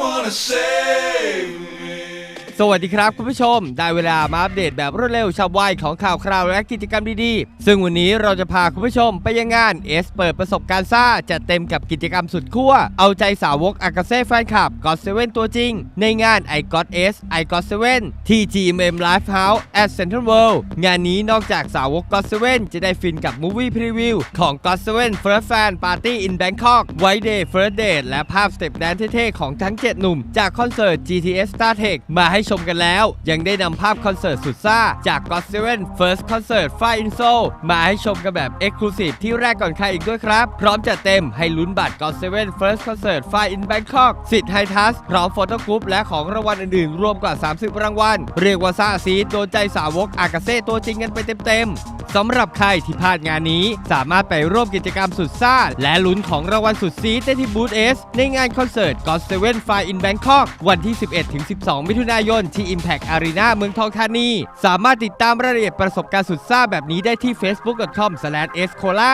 wanna say. สวัสดีครับคุณผู้ชม ได้เวลามาอัปเดตแบบรวดเร็วฉับไวของข่าวคราวและกิจกรรมดีๆ ซึ่งวันนี้เราจะพาคุณผู้ชมไปยังงานเอสเปิดประสบการณ์ซ่าจัดเต็มกับกิจกรรมสุดขั้วเอาใจสาวกอากาเซ่แฟนคลับก็อตเซเว่นตัวจริง ในงาน i g o t S i g o t 7ที่ GMM Live House at Central World งานนี้นอกจากสาวกก็อตเซเว่นจะได้ฟินกับมูวี่พรีวิวของก็อตเซเว่น First Fan Party in Bangkok White Day First Date และภาพสเต็ปแดนเท่ๆของทั้ง 7 หนุ่ม จากคอนเสิร์ต GTS Star Tech มาให้ชมกันแล้ว ยังได้นำภาพคอนเสิร์ตสุดซ่า จาก God 7 First Concert Fire in Soul มาให้ชมกันแบบ Exclusive ที่แรกก่อนใครอีกด้วยครับ พร้อมจัดเต็มให้ลุ้นบัตร God 7 First Concert Fire in Bangkok สิทธิ์ไฮทัสพร้อมโฟโต้กรุ๊ปและของรางวัลอื่นๆ รวมกว่า 30 รางวัล เรียกว่าซ่าซีดโดนใจสาวกอากาเซ่ตัวจริงกันไปเต็มๆ สำหรับใครที่พลาดงานนี้ สามารถไปร่วมกิจกรรมสุดซ่า และลุ้นของรางวัลสุดซีได้ที่บูธเอสในงานคอนเสิร์ต God 7 Fire in Bangkok วันที่ 11-12 มิถุนายนที่ Impact Arena เมืองทองธานี สามารถติดตามรายละเอียดประสบการณ์สุดซ่าแบบนี้ได้ที่ facebook.com/escola